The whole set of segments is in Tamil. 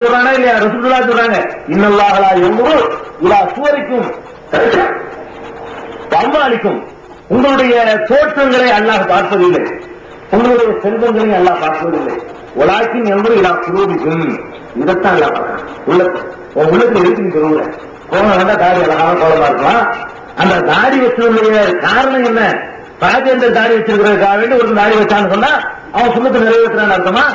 சொல்றானா இல்லையா? ரசூலுல்லாஹ் சொல்றாங்க இன்னல்லாஹலா எவ்வளவு இலா சுவரிக்கும் பம்பாளிக்கும் உங்களுடைய தோற்றங்களை அல்லாஹ் பார்ப்பதில்லை. உங்களுடைய செல்வங்களை அல்லாஹ் பார்ப்பதில்லை. உலாக்கின் என்பது இலா குலூபிக்கும் இதைத்தான் அல்லாஹ் உள்ளத்தை உன் உள்ளத்துல இருக்கு சொல்லுங்க. கோலம் வந்தா தாடி அழகான கோலமா இருக்கலாம் அந்த தாடி வச்சதுடைய காரணம் என்ன? ராஜேந்திர தாடி வச்சிருக்கிறதுக்காக வேண்டி ஒரு தாடி வச்சான்னு சொன்னா அவன் சுண்ணத்தை நிறைவேற்றுறான்னு அர்த்தமா?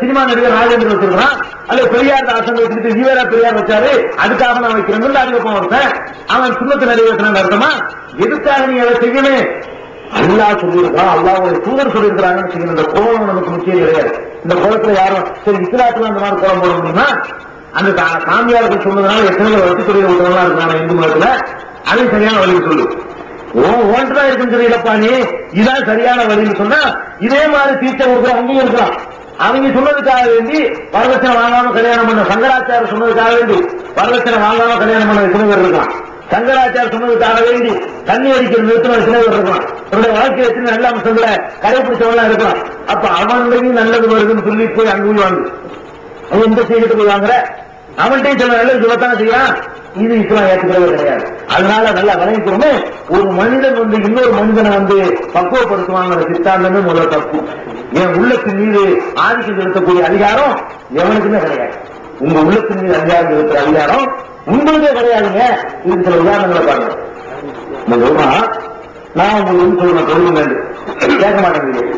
சினிமா நடிகர் ராஜேந்திரன் வச்சிருக்கான் அல்ல பெரியார் தாசன் வச்சுட்டு ஈவேரா பெரியார் வச்சாரு? அதுக்காக நான் வைக்கிறேன் தாடி ஒருத்தன் அவன் சுண்ணத்தை நிறைவேற்றுறான்னு அர்த்தமா? எதுக்காக நீ அதை செய்யணும்? அல்லா சொல்லியிருக்கான் ஒரு தூதர் சொல்லியிருக்கிறாங்கன்னு செய்யணும் இந்த கோலம் நமக்கு முக்கியம் கிடையாது. இந்த கோலத்துல யாரும் சரி இஸ்லாத்துல அந்த மாதிரி கோலம் போட முடியுமா? அந்த சா- சாமியார்கள் சொன்னதுனால எத்தனை பேர் வச்சு சொல்லி விட்டவங்களா இருக்காங்க இந்து மதத்துல. அது சரியான வழி சொல்லு. ஓ ஓன்றுதான் இருக்குன்னு தெரியலப்பா நீ. இதான் சரியான வழின்னு சொன்னா இதே மாதிரி தீர்த்த கொடுக்குற அங்கேயும் இருக்கலாம். அவங்க சொன்னதுக்காக வேண்டி வரதட்சணை வாங்காம கல்யாணம் பண்ண சங்கராச்சாரம் சொன்னதுக்காக வேண்டி வரதட்சணை வாங்காம கல்யாணம் பண்ண எத்தனை பேர் இருக்கான். சங்கராச்சாரம் சொன்னதுக்காக வேண்டி தண்ணி அடிக்கிற நிறுத்தம் எத்தனை பேர் இருக்கான். என்னுடைய வாழ்க்கை எத்தனை நல்ல அம்சங்கள கடைபிடிச்சவங்களா இருக்கலாம் அப்ப அவன்லையும் நல்லது வருதுன்னு சொல்லி போய் அங்க போய் வாங்கு. அவன் எந்த செய்திட்டு போய் வாங்குற? அவன்கிட்டையும் சில நல்லது சொல்லத்தானே செய்யலாம் இது இஸ்லாம் ஏற்றுக்கிறது கிடையாது. அதனால நல்லா விளங்கிக்கிறோமே ஒரு மனிதன் வந்து இன்னொரு மனிதனை வந்து பக்குவப்படுத்துவாங்கிற சித்தாந்தமே முதல்ல தப்பு என் உள்ளத்தின் மீது ஆதிக்கம் செலுத்தக்கூடிய அதிகாரம் எவனுக்குமே கிடையாது. உங்க உள்ளத்தின் மீது அதிகாரம் செலுத்துற அதிகாரம் உங்களுக்கே கிடையாதுங்க. இது சில உதாரணங்களை பாருங்க. இந்த நான் உங்களுக்கு வந்து சொல்றேன் தொழில் கேட்க மாட்டேங்கிறீங்க.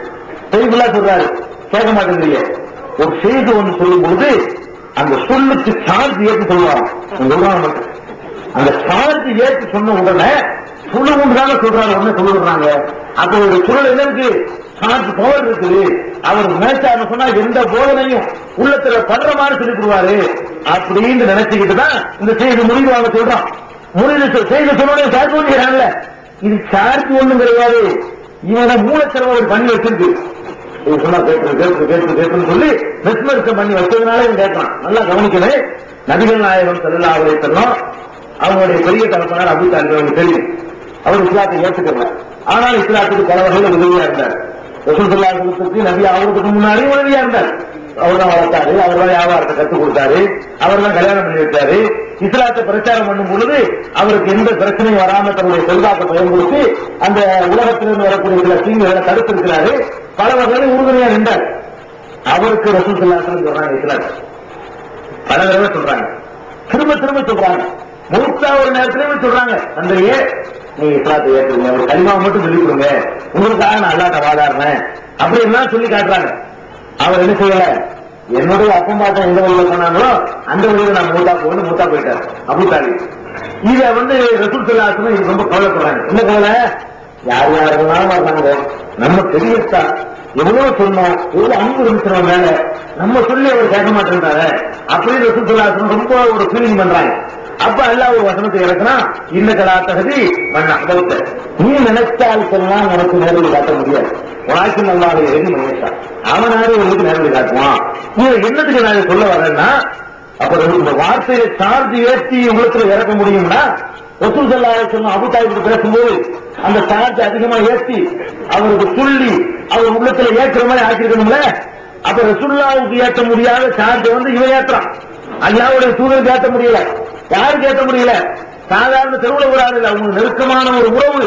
செய்திகளா சொல்றாரு. கேட்க மாட்டேங்கிறீங்க. ஒரு செய்தி ஒன்று சொல்லும் பொழுது அந்த சொல்லுக்கு சார்ஜ் ஏற்று சொல்லுவாங்க அந்த சார்ஜ் ஏற்று சொன்ன உடனே சொல்லு தானே சொல்றாங்க உடனே சொல்லுறாங்க அப்ப ஒரு சுழல் என்னருக்கு சார்ஜ் பவர் இருக்குது. அவர் நினைச்சா சொன்னா எந்த போதனையும் உள்ளத்துல படுற மாதிரி சொல்லி கொடுவாரு அப்படின்னு நினைச்சுக்கிட்டு தான் இந்த செய்தி முடிவு அவங்க சொல்றான். முடிவு செய்தி சொன்னோட சார்ஜ் பண்ணிக்கிறாங்கல்ல இது சார்ஜ் ஒண்ணும் கிடையாது இவன மூலச்செலவு ஒரு பண்ணி வச்சிருக்கு. இது சொன்னா கேட்டு கேட்டு கேட்டு கேட்டுன்னு சொல்லி மெஸ்மரிசம் பண்ணி வச்சதுனால இவன் கேட்கலாம். நல்லா கவனிக்கணும். நபிகள் நாயகம் செல்லா அவரை சொன்னோம் அவங்களுடைய பெரிய தரப்பினர் அபு தாலிபன் தெரியும். அவர் இஸ்லாத்தை ஏற்றுக்கல ஆனால் இஸ்லாத்துக்கு பல வகையில் உதவியா இருந்தார். ரசூசல்லா கொடுத்துட்டு நபி அவருக்கு முன்னாடி உதவியா இருந்தார். அவர் தான் வளர்த்தாரு அவர் தான் வியாபாரத்தை கற்றுக் கொடுத்தாரு அவர் தான் கல்யாணம் பண்ணி வச்சாரு. இஸ்லாத்தை பிரச்சாரம் பண்ணும் பொழுது அவருக்கு எந்த பிரச்சனையும் வராம தன்னுடைய செல்வாக்கை பயன்படுத்தி அந்த உலகத்திலிருந்து வரக்கூடிய சில தீங்குகளை தடுத்திருக்கிறாரு. பல வகையில உறுதுணையா நின்றார். அவருக்கு ரசூல் சொல்லாசன் சொல்றாங்க இஸ்லாம். பல தடவை சொல்றாங்க. திரும்ப திரும்ப சொல்றாங்க. மூத்தா ஒரு நேரத்திலேயே சொல்றாங்க. தந்தையே நீங்க இஸ்லாத்தை ஏற்றுங்க ஒரு கலிமாவை மட்டும் சொல்லி கொடுங்க. உங்களுக்காக நான் அல்லாட்ட வாதாடுறேன். அப்படி எல்லாம் சொல்லி காட்டுறாங்க. அவர் என்ன செய்யல? என்னுடைய அப்பம் பாட்டம் எந்த வழியில போனாங்களோ அந்த வழியில நான் மூத்தா போகணும். மூத்தா போயிட்டார். அபுதாலி இத வந்து ரசூல் சொல்லாசன் ரொம்ப கவலைப்படுறாங்க. என்ன கவலை? யார் யார் வேணாலும் வர்றாங்க நம்ம பெரியத்தா எவ்வளவு சொன்னோம் எவ்வளவு அன்பு இருந்துச்சு மேல நம்ம சொல்லி அவர் கேட்க மாட்டேன்றாரு. அப்படின்னு சுற்றுலா ரொம்ப ஒரு ஃபீலிங் பண்றாங்க. அப்ப அல்லாஹ் ஒரு வசனத்தை இறக்குனா இந்த கலாத்தகதி மண்ண அபௌத்த நீ நினைச்சால் சொல்லலாம் உனக்கு நேரடி காட்ட முடியாது. உனக்கு நல்லாவே எழுதி நினைச்சான். அவனாரு உங்களுக்கு நேரடி காட்டுவான்? நீ என்னத்துக்கு நான் சொல்ல வரேன்னா அப்புறம் இந்த வார்த்தையை சார்ஜ் ஏற்றி உங்களுக்கு இறக்க முடியும்னா ரசூல் சல்லாஹ் சொன்ன அபுதாயிட்டு பேசும்போது அந்த சார்ஜ் அதிகமா ஏற்றி அவருக்கு சொல்லி அவர் உள்ளத்துல ஏற்றுற மாதிரி ஆக்கியிருக்கணும்ல? அப்ப ரசுல்லாவுக்கு ஏற்ற முடியாத சார்ஜ் வந்து இவன் ஏற்றுறான் அல்லாவுடைய தூதருக்கு ஏற்ற முடியல. யாருக்கு ஏற்ற முடியல? சாதாரண தெருவுல விடாது அவங்க நெருக்கமான ஒரு உறவு.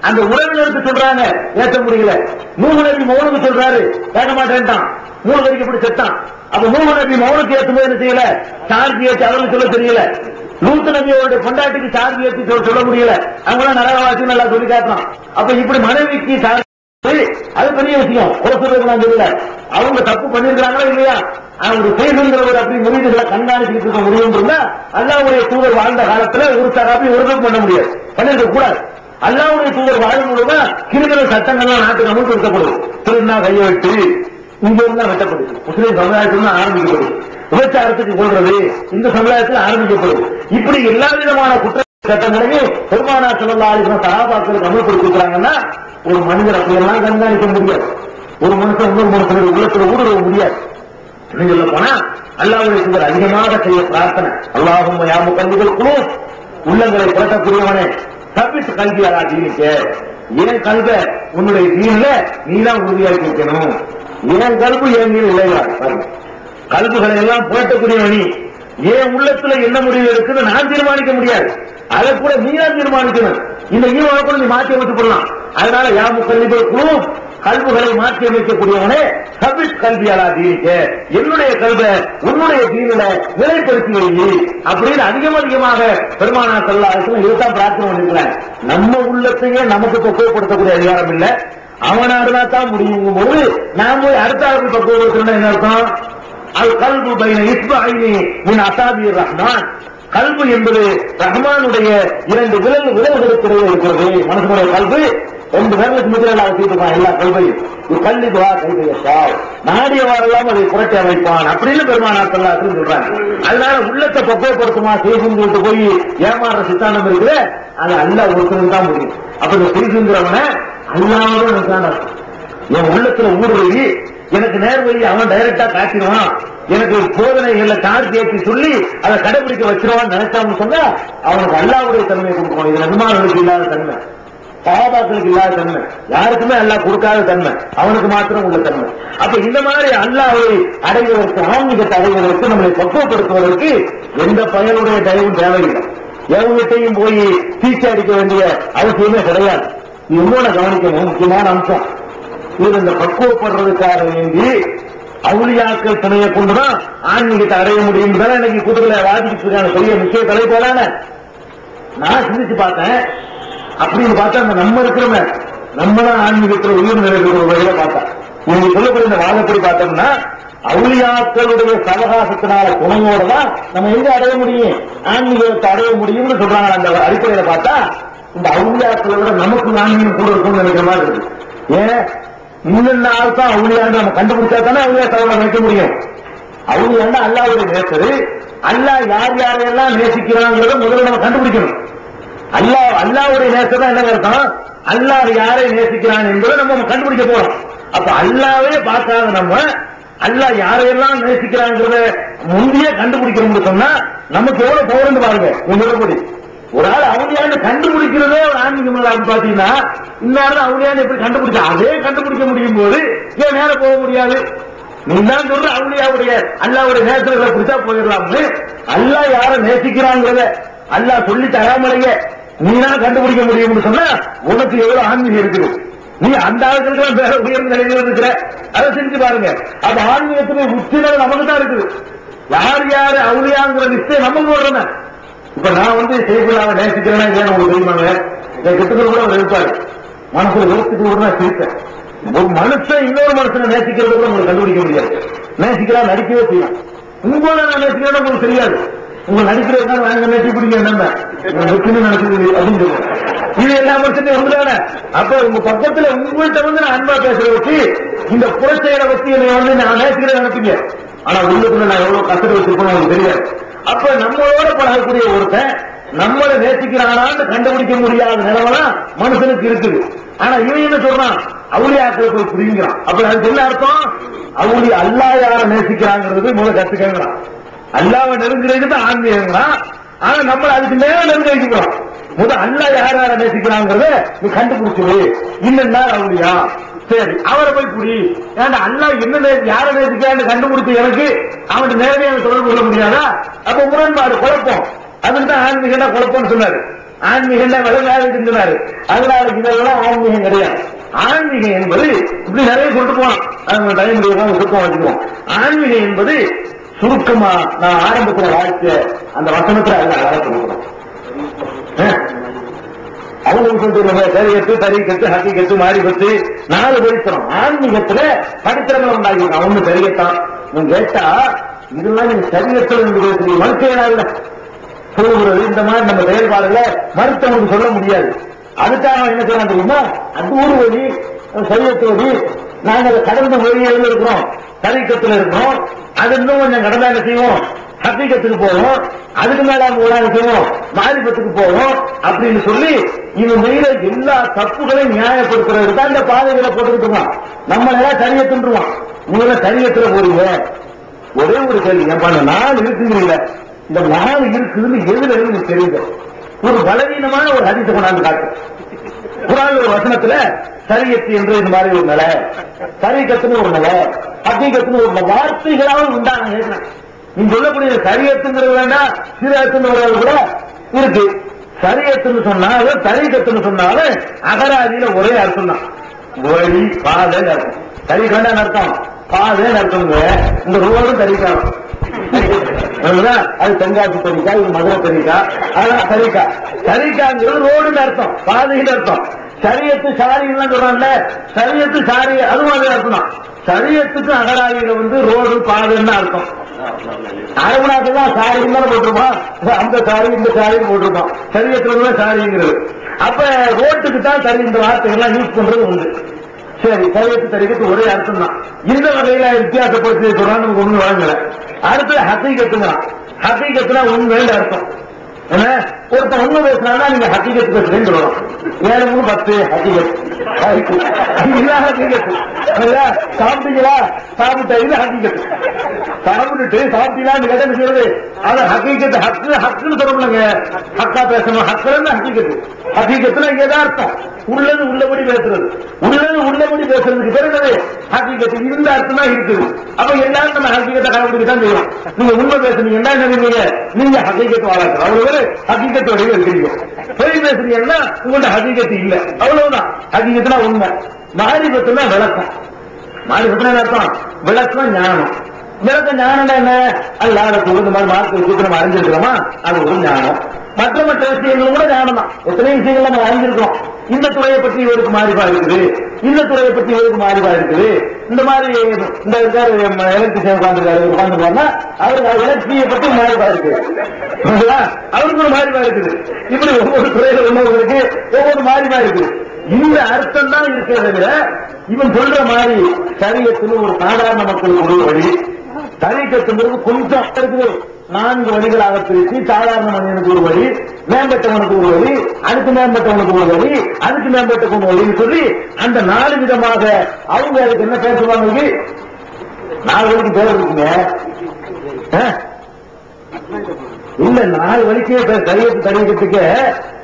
அந்த உறவினருக்கு சொல்றாங்க ஏற்ற முடியல. மூணு நபி மௌனுக்கு சொல்றாரு கேட்க மாட்டேன்ட்டான். மூணு நபிக்கு இப்படி செத்தான்? அப்ப மூணு நபி மௌனுக்கு ஏற்றும்போது என்ன செய்யல? சார்ஜ் ஏற்றி அவருக்கு சொல்ல தெரியல. லூத்து நபியோட பொண்டாட்டிக்கு சார்ஜ் ஏற்றி சொல்ல சொல்ல முடியல. அவங்களாம் நரகவாசி நல்லா சொல்லி காட்டுறான் அப்ப இப்படி மனைவிக்கு சார்பு அது பெரிய விஷயம். குறை சொல்றதுலாம் தெரியல. அவங்க தப்பு பண்ணிருக்காங்களா இல்லையா? அவங்க செய்கின்றவர் அப்படி முடிவுகளை கண்காணிச்சுட்டு இருக்க முடியும் இருந்தா அல்லாவுடைய தூதர் வாழ்ந்த காலத்துல ஒரு தரப்பி ஒரு பண்ண முடியாது. பண்ணிருக்க கூடாது. அல்லாவுடைய தூதர் வாழும் மூலமா கிரிமின சட்டங்கள்லாம் நாட்டுக்கு அமுல்படுத்தப்படும். திருநா கையை விட்டு இங்க இருந்தா வெட்டப்படுது. முஸ்லீம் சமுதாயத்தில் தான் ஆரம்பிக்கப்படுது. விபச்சாரத்துக்கு கொள்றது இந்த சமுதாயத்தில் ஆரம்பிக்கப்படுது இப்படி எல்லா விதமான குற்ற சட்டங்களையும் பெருமானா செல்லா சகாபாக்களுக்கு அமல்படுத்திக்கிறாங்கன்னா ஒரு மனிதர் அப்படியெல்லாம் கண்காணிக்க முடியாது. ஒரு மனுஷன் இன்னொரு மனுஷனுடைய உள்ளத்துல ஊடுருவ முடியாது. இன்னும் சொல்ல போனா அல்லாவுடைய தூதர் அதிகமாக செய்ய பிரார்த்தனை. அல்லாஹும் யாமு கல்விகள் குழு உள்ளங்களை புரட்டக்கூடியவனே தப்பித்து கல்வி அல்லா தீனிக்க ஏன் கல்வ உன்னுடைய தீன்ல நீ தான் உறுதியாக்கி வைக்கணும் ஏன் கல்வி என் நீர் இல்லையா பாருங்க கல்புகளை எல்லாம் புரட்டக்கூடிய நீ ஏன் உள்ளத்துல என்ன முடிவு இருக்குன்னு நான் தீர்மானிக்க முடியாது. அதை கூட நீயா தீர்மானிக்கணும். இந்த ஈவான கூட நீ மாற்றி அமைச்சு போடலாம் அதனால யா முக்கல்லிபல் குழு கல்புகளை மாற்றி அமைக்கக்கூடியவனே சபித் கல்வியாளா தீரிக்க என்னுடைய கல்வை உன்னுடைய தீவில நிலைப்படுத்தி வை அப்படின்னு அதிகம் அதிகமாக பெருமானா செல்லாருக்கும் இதுதான் பிரார்த்தனை பண்ணிருக்கிறேன் நம்ம உள்ளத்தையே நமக்கு பக்குவப்படுத்தக்கூடிய அதிகாரம் இல்ல. அவனாடுனா தான் முடியும் போது நாம் போய் அடுத்த ஆளுக்கு பக்குவப்படுத்தணும் என்ன அர்த்தம்? அது கல்பு பைன இஸ்மாயினி மின் அசாபி ரஹ்மான். கல்பு என்பது ரஹ்மானுடைய இரண்டு விலங்கு விரல்களுக்கு இருக்கிறது. மனசனுடைய கல்பு ரெண்டு பேர்களுக்கு முதலாக வச்சிருப்பான் எல்லா கல்வையும் ஒரு கல்வி துவா கைதையத்தால். நாடியவாறெல்லாம் அதை புரட்டி அமைப்பான். அப்படின்னு பெருமானா சொல்லாத்துன்னு சொல்றாங்க. அதனால உள்ளத்தை பக்குவப்படுத்துமா செய்துன்னு சொல்லிட்டு போய் ஏமாறுற சித்தாந்தம் இருக்குது. அது அல்ல ஒருத்தருக்கு தான் முடியும் அப்ப இந்த செய்துங்கிறவன அல்லாமலும் என் உள்ளத்துல ஊடுருவி எனக்கு நேர் வழி அவன் டைரக்டா காட்டிடுவான். எனக்கு போதனைகள்ல கார் ஏற்றி சொல்லி அதை கடைபிடிக்க வச்சிருவான்னு நினைச்சான்னு சொன்னா அவனுக்கு அல்லாவுடைய தன்மையை கொடுக்கணும் இது அனுமானங்களுக்கு இல்லாத தன்மை. பாபாக்களுக்கு இல்லாத தன்மை. யாருக்குமே அல்லா கொடுக்காத தன்மை. அவனுக்கு மாத்திரம் உள்ள தன்மை. அப்ப இந்த மாதிரி அல்லாவை அடைவதற்கு ஆன்மீகத்தை அடைவதற்கு நம்மளை பக்குவப்படுத்துவதற்கு எந்த பயனுடைய தயவும் தேவையில்லை. எவங்கிட்டையும் போய் தீச்சு அடிக்க வேண்டிய அவசியமே கிடையாது. இது இன்னொன்னு கவனிக்கணும். முக்கியமான அம்சம். இது இந்த பக்குவப்படுறதுக்காக வேண்டி அவுளியாக்கள் துணையை கொண்டுதான் ஆன்மீகத்தை அடைய முடியும் தானே இன்னைக்கு கூட்டத்தில் வாதிக்கிட்டு இருக்காங்க. பெரிய முக்கிய தலைப்போலான நான் சிந்திச்சு பார்த்தேன். அப்படின்னு பார்த்தா அந்த நம்ம இருக்கிறவங்க நம்ம தான் ஆன்மீகத்தில் உயிர் நிலைக்கிற ஒரு வகையில பார்த்தேன் நீங்க சொல்லக்கூடிய இந்த வாதப்படி பார்த்தோம்னா அவுளியாக்களுடைய சவகாசத்தினால துணையோட தான் நம்ம எங்க அடைய முடியும்? ஆன்மீகத்தை அடைய முடியும்னு சொல்றாங்க. அந்த அடிப்படையில பார்த்தா இந்த அவுளியாக்களை விட நமக்கு ஆன்மீகம் கூட இருக்கும்னு நினைக்கிற மாதிரி இருக்கு. ஏன்? இன்னும் ஆள் தான் அவுளியான்னு நம்ம கண்டுபிடிச்சா தானே அவங்களே தகவலை வைக்க முடியும்? அவுளியாண்டா அல்லாவுடைய நேசரு அல்லாஹ் யார் யாரையெல்லாம் நேசிக்கிறாங்கிறத முதல்ல நம்ம கண்டுபிடிக்கணும். அல்லாஹ் அல்லாவுடைய நேசம் தான் என்ன அர்த்தம்? அல்லாஹ் யாரை நேசிக்கிறான் என்பதை நம்ம கண்டுபிடிக்க போறோம். அப்ப அல்லாவே பார்க்காத நம்ம அல்லாஹ் யாரையெல்லாம் நேசிக்கிறாங்கிறத முந்தைய கண்டுபிடிக்கணும்னு சொன்னா நமக்கு எவ்வளவு போறது பாருங்க. நீங்க ஒரு ஆள் அவளியான்னு கண்டுபிடிக்கிறதே ஒரு ஆன்மீகம் பாத்தீங்கன்னா இன்னாரு அவளியான்னு எப்படி கண்டுபிடிச்சா? அதே கண்டுபிடிக்க முடியும் போது ஏன் மேல போக முடியாது? நீ தான் சொல்ற அவளியாவுடைய அல்லாவுடைய நேசர்களை பிடிச்சா போயிடலாம்னு அல்லா யார நேசிக்கிறாங்கிறத அல்லாஹ் சொல்லி தராமலேயே நீ தான் கண்டுபிடிக்க முடியும்னு சொன்னா உனக்கு எவ்வளவு ஆன்மீகம் இருக்குது? நீ அந்த ஆளுக்கு வேற உயர்ந்த நிலையில இருக்கிற? அதை செஞ்சு பாருங்க. அந்த ஆன்மீகத்துக்கு உச்சிகள் நமக்கு தான் இருக்குது. யார் யாரு அவளியாங்கிற நிச்சயம் நமக்கு போடுறேன் இப்ப நான் வந்து செய்குள்ளாவை நேசிக்கிறேன்னா ஏன் உங்களுக்கு தெரியுமாங்க? என் கிட்டத்தில் கூட அவர் இருப்பாரு. மனசுல வெறுத்துட்டு கூட நான் சிரித்தேன் ஒரு மனுஷன் இன்னொரு மனுஷனை நேசிக்கிறது கூட உங்களுக்கு கண்டுபிடிக்க முடியாது. நேசிக்கிறா நடிக்கவே செய்யலாம். உங்களை நான் நேசிக்கிறேன் உங்களுக்கு தெரியாது. உங்க நடிக்கிறதுனா நாங்க நெட்டி பிடிக்க என்ன வெற்றின்னு நினைச்சது அப்படின்னு சொல்லுவோம் இது எல்லா மனுஷனையும் வந்துடானே அப்ப உங்க பக்கத்துல உங்கள்கிட்ட வந்து நான் அன்பா பேசுற வச்சு இந்த புறச்செயலை வச்சு என்னை வந்து நான் நேசிக்கிறேன் நினைப்பீங்க. ஆனா உள்ளுக்குள்ள நான் எவ்வளவு கஷ்டத்தை வச்சிருக்கோம் உங்களுக்கு தெரியாது. அப்ப நம்மளோட பழகக்கூடிய ஒருத்தன் நம்மளை நேசிக்கிறானான்னு கண்டுபிடிக்க முடியாத நிலவெல்லாம் மனுஷனுக்கு இருக்குது. ஆனா இவன் என்ன சொல்றான்? அவுளியாக்களை போய் புரியுங்கிறான். அப்ப அதுக்கு என்ன அர்த்தம்? அவுளி அல்லா யார நேசிக்கிறாங்கிறது முதல்ல கத்துக்கங்கிறான். அல்லாவை நெருங்குறது தான் ஆன்மீகங்கிறான் ஆனா நம்மள அதுக்கு மேல நெருங்க வைக்கிறோம் முதல் அல்லா யார் யார நேசிக்கிறாங்கிறத நீ கண்டுபிடிச்சிரு. இன்னும் அவுளியா. சரி அவரை போய் புடி ஏன்டா அண்ணா என்ன யார யாரை நேசிக்கிறான்னு கண்டுபிடிச்ச எனக்கு அவன் நேரடியாக தொடர்பு கொள்ள முடியாதா? அப்ப முரண்பாடு குழப்பம். அதுக்கு தான் ஆன்மீகம்னா குழப்பம்னு சொன்னாரு. ஆன்மீகண்டா விலங்காதுன்னு சொன்னாரு. அதனால இதெல்லாம் ஆன்மீகம் கிடையாது. ஆன்மீகம் என்பது இப்படி நிறைய கொண்டு போகலாம். அது டைம் சுருக்கம் வச்சுக்குவோம். ஆன்மீகம் என்பது சுருக்கமா நான் ஆரம்பத்துல வாழ்க்கை அந்த வசனத்துல அதுல அழகா சொல்லுகிறோம் அவங்க சொல்லிட்டு சேவையத்து தரிக்கத்து ஹக்கிக்கத்து மாறி பத்து நாலு படித்தனம் ஆன்மீகத்துல படித்திரங்கள் உண்டாகிருக்கான் ஒண்ணு சரியத்தான் நீங்க கேட்டா இதெல்லாம் நீங்க சரியத்தில் இருந்து இல்ல? சொல்லுகிறது. இந்த மாதிரி நம்ம செயல்பாடுல மறுத்தவனுக்கு சொல்ல முடியாது. அதுக்காக என்ன செய்யலாம் தெரியுமா? அது ஒரு வழி சரியத்து வழி நாங்க கடந்த வழியில் இருக்கிறோம் சரீக்கத்தில் இருக்கிறோம். அது இன்னும் கொஞ்சம் கடந்தாங்க செய்வோம்? ஹக்கீகத்துக்கு போவோம். அதுக்கு மேல அவங்க என்ன செய்வோம். மாரிபத்துக்கு போவோம். அப்படின்னு சொல்லி இவன் மீற எல்லா தப்புகளையும் நியாயப்படுத்துறது தான் இந்த பாதைகளை நம்ம எல்லாம் நம்மள தின்றுவான் உங்களை சரியத்துல போறீங்க. ஒரே ஒரு கேள்வி. ஏன்பா இந்த நாள் இருக்குங்கிறீங்க இந்த நாள் இருக்குதுன்னு எதுல இருந்து தெரியுது? ஒரு பலவீனமான ஒரு ஹரிசை கொண்டாந்து காட்டு. குரான் ஒரு வசனத்துல சரியத்து என்று இந்த மாதிரி ஒரு நிலை. சரியத்துன்னு ஒரு நிலை. ஹக்கீகத்துன்னு ஒரு நிலை. வார்த்தைகளாவது கேட்கிறேன். நீங்க சொல்லக்கூடிய சரியத்துங்கிறது வேண்டாம். சீரகத்துன்னு கூட இருக்கு. சரியத்துன்னு சொன்னாலும் தரிகத்துன்னு சொன்னாலும் அகராதியில ஒரே அர்த்தம் தான். வழி பாதை அர்த்தம் தறி அர்த்தம். பாதை அர்த்தம் இந்த ரோடும் தறிக்காரம் அது தென்காசி தரிக்கா இது மதுரை தரிக்கா அதான் சரிக்கா. சரிக்காங்கிறது ரோடுன்னு அர்த்தம். பாதைன்னு அர்த்தம். சரியத்து சாரின்னு சொல்றாங்கல்ல. சரியத்து சாரி அதுவும் மாதிரி அர்த்தம் சரியத்துக்கு அகராதியில வந்து ரோடு பாதைன்னு அர்த்தம். அரபு தான் சாரி தானே போட்டிருப்பான் அந்த சாரி இந்த சாரின்னு போட்டிருப்பான். சரியத்துல சாரிங்கிறது. அப்ப ரோட்டுக்கு தான் சரி இந்த வார்த்தைகள்லாம் யூஸ் பண்றது உண்டு. சரி சரியத்து தரிகத்து ஒரே அர்த்தம் தான் இந்த வகையில வித்தியாசப்படுத்தி சொல்றான் நமக்கு ஒண்ணு வழங்கல. அடுத்து ஹசீகத்துங்கிறான் ஹசீகத்துனா உண்மைன்னு அர்த்தம். என்ன? ஒருத்தன் உண்மை பேசினா நீங்க ஹக்கீகத்து பேசுறேன்னு சொல்லலாம் ஏழு பத்து ஹக்கீகத். சாப்பிட்டீங்களா? சாப்பிட்ட இது ஹக்கீகத். சாப்பிட்டுட்டு சாப்பிட்டீங்களான்னு கேட்டா என்ன சொல்றது அது ஹக்கீகத்து ஹக்கு ஹக்குன்னு சொல்லணுங்க ஹக்கா பேசணும். ஹக்குன்னு ஹக்கீகத்து. ஹக்கீகத்துல எதார்த்தம் உள்ளது உள்ளபடி பேசுறது. உள்ளது உள்ளபடி பேசுறதுக்கு பேர் என்னது? ஹக்கீகத்து. இருந்த அர்த்தம் தான் இருக்குது. அப்ப எல்லாரும் நம்ம ஹக்கீகத்தை கடைபிடிக்க தான் செய்யணும். நீங்க உண்மை பேசுனீங்கன்னா என்ன நீங்க நீங்க ஹக்கீகத்து வாழாக்கணும் அவ்வளவு பேரு ஹக்கீகத்து வழியில் இருக்கிறீங்க பேசுறீங்கன்னா உங்கள்ட்ட ஹக்கீகத்து இல்ல. அவ்வளவுதான். ஹக்கீகத்துனா உண்மை. மாரிபத்துனா விளக்கம். மாரிபத்துனா அர்த்தம்? விளக்கம் ஞானம். விளக்கம் ஞானம் என்ன? அல்ல அதை இந்த மாதிரி மார்க்கு சூத்திரம் நம்ம அறிஞ்சிருக்கிறோமா? அது ஒரு ஞானம். மற்ற மற்ற விஷயங்களும் கூட ஞானம் தான் எத்தனை விஷயங்கள் நம்ம அறிஞ்சிருக்கிறோம். இந்த துறையை பற்றி இவருக்கு மாறிவா இருக்குது. இந்த துறையை பற்றி இவருக்கு மாறிவா இருக்குது. இந்த மாதிரி இந்த இருக்காரு எலக்ட்ரிஷியன் உட்காந்துருக்காரு உட்காந்துருக்காருன்னா அவருக்கு எலக்ட்ரியை பற்றி மாறிவா இருக்கு. அவருக்கு ஒரு மாறிவா இருக்குது. இப்படி ஒவ்வொரு துறையில உள்ளவங்களுக்கு ஒவ்வொரு மாறிவா இருக்குது இந்த அர்த்தம் தான் இருக்கிறத தவிர இவன் சொல்ற மாதிரி சரியத்துல ஒரு சாதாரண மக்களுக்கு ஒரு வழி. தரிக்கத்துங்கிறது கொஞ்சம் இருக்குது. நான்கு வழிகளாக பிரித்து சாதாரண மனிதனுக்கு ஒரு வழி. மேம்பட்டவனுக்கு உதவி வழி அதுக்கு மேம்பட்டவனுக்கு உதவி வழி அதுக்கு மேம்பட்டவனுக்கு உதவி வழின்னு சொல்லி அந்த நாலு விதமாக அவங்க அதுக்கு என்ன பேர் சொல்லுவாங்க நாலு வழிக்கு பேர் இருக்குங்க ஆ? இல்ல நாலு வழிக்கே பேர் கையெழுத்து தடிக்கிறதுக்கு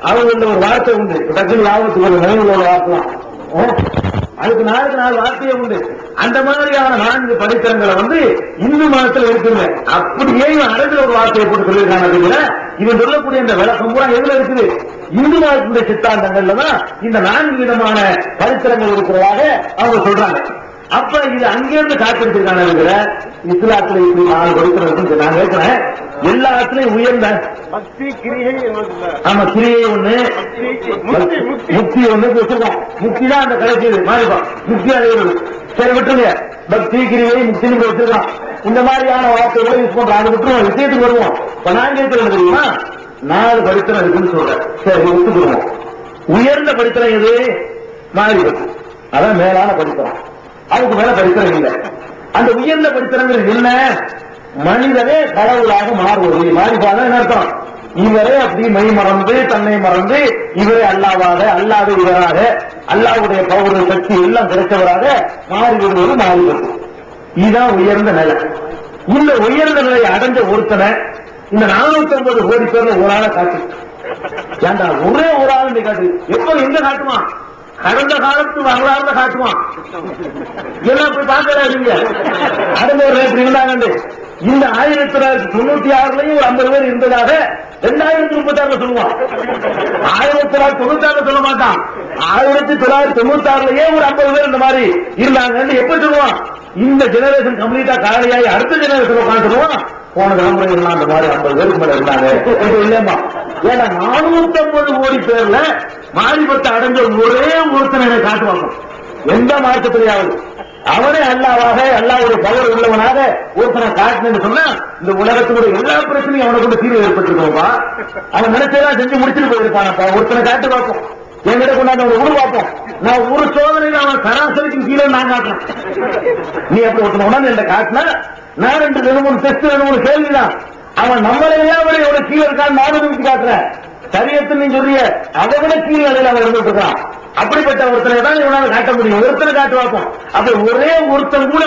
அவங்க ஒரு வார்த்தை உண்டு டக்குன்னு லாபத்துக்கு ஒரு நினைவுல ஒரு வார்த்தை ஆ? அதுக்கு நாளுக்கு நாலு வார்த்தையே உண்டு. அந்த மாதிரியான நான்கு படித்திரங்களை வந்து இந்து மதத்தில் இருக்குங்க. அப்படியே இவன் ஒரு வார்த்தையை போட்டு சொல்லியிருக்காங்க தவிர இவன் சொல்லக்கூடிய இந்த விளக்கம் கூட எதுல இருக்குது? இந்து மதத்தினுடைய சித்தாந்தங்கள்ல தான் இந்த நான்கு விதமான பரித்திரங்கள் இருக்கிறதாக அவங்க சொல்றாங்க. அப்ப இது அங்கிருந்து காத்திருக்கான இருக்கிற இஸ்லாத்துல இப்படி நாலு இருக்குன்னு நான் கேட்கிறேன். எல்லாத்துலயும் உயர்ந்த பக்தி கிரிகை ஆமா கிரியை ஒண்ணு. முக்தி ஒண்ணு வச்சிருக்கோம் முக்தி தான் அந்த கடைசி மாறிப்பா முக்தி அடைகிறது சரி விட்டுருங்க. பக்தி கிரியை முக்தி வச்சிருக்கோம் இந்த மாதிரியான வார்த்தைகளை யூஸ் பண்றோம். அதை விட்டுருவோம் விஷயத்துக்கு வருவோம். இப்ப நான் கேட்கிறது தெரியுமா? நாலு படித்தரம் இருக்குன்னு சொல்றேன். சரி ஒத்துக்குருவோம் உயர்ந்த படித்தரம் எது? மாறிபத்து அதான் மேலான படித்தரம் அதுக்கு மேல படித்தனம் இல்லை. அந்த உயர்ந்த படித்தனங்கள் என்ன? மனிதனே கடவுளாக மாறுவது. மாறிப்பாதான் என்ன அர்த்தம்? இவரே அப்படி மை மறந்து தன்னை மறந்து இவரே அல்லாவாக அல்லாத இவராக அல்லாவுடைய பவுர சக்தி எல்லாம் கிடைச்சவராக மாறி விடுவது மாறிவிடுவது இதுதான் உயர்ந்த நிலை. இந்த உயர்ந்த நிலையை அடைஞ்ச ஒருத்தனை இந்த நானூத்தி ஐம்பது கோடி பேர்ல ஒரு ஆளை காட்டு ஏண்டா ஒரே ஒரு ஆள் காட்டு. எப்ப எங்க காட்டுவான்? கடந்த காலத்து வரலாறுல காட்டுவான். எல்லாம் போய் பார்க்கறாதீங்க. கடந்த ஒரு ரேட் இருந்தாங்க இந்த ஆயிரத்தி தொள்ளாயிரத்தி தொண்ணூத்தி ஆறுலயும் ஒரு ஐம்பது பேர் இருந்ததாக ரெண்டாயிரத்தி முப்பத்தி ஆறுல சொல்லுவான். ஆயிரத்தி தொள்ளாயிரத்தி தொண்ணூத்தி ஆறுல சொல்ல மாட்டான். ஆயிரத்தி தொள்ளாயிரத்தி தொண்ணூத்தி ஆறுலயே ஒரு ஐம்பது பேர் இந்த மாதிரி இருந்தாங்கன்னு எப்ப சொல்லுவான்? இந்த ஜெனரேஷன் கம்ப்ளீட்டா காலியாகி அடுத்த ஜெனரேஷன் உட்காந்து சொல்லுவான் போன தலைமுறை எல்லாம் அந்த மாதிரி ஐம்பது பேருக்கு மேல இருந்தாங்க. இப்ப இல்லையம்மா ஏன்னா நானூத்தி ஐம்பது கோடி பேர்ல மாரிபத்தை அடைஞ்ச ஒரே ஒருத்தனை எனக்கு காட்டுவாங்க எந்த மாற்றத்திலேயாவது அவனே அல்லாவாக அல்லாவுடைய பவர் உள்ளவனாக ஒருத்தனை காட்டினு சொன்னா இந்த உலகத்துடைய எல்லா பிரச்சனையும் அவனை கொண்டு தீர்வு ஏற்பட்டிருக்கோம்பா அவன் நினைச்சதான் செஞ்சு முடிச்சுட்டு போயிருப்பானப்பா. ஒருத்தனை காட்டு பார்ப்போம் என்கிட்ட கொண்டாந்து ஒரு ஊர் பார்ப்போம் நான் ஒரு சோதனையில் அவன் சராசரிக்கு கீழே நான் காட்டுறேன். நீ அப்படி ஒருத்தன் உடனே என்ன காட்டின நான் ரெண்டு ரெண்டு மூணு டெஸ்ட் ரெண்டு மூணு கேள்விதான். அவன் நம்மளையே அவரை எவ்வளவு கீழே இருக்கான்னு நானும் நிமிஷம் காட்டுறேன். சரியத்து நீ சொல்றிய அதை விட கீழ் நிலையில அவன் இருந்துட்டு இருக்கான். அப்படிப்பட்ட ஒருத்தனை தான் இவனால காட்ட முடியும். ஒருத்தனை காட்டு பார்ப்போம். அப்ப ஒரே ஒருத்தன் கூட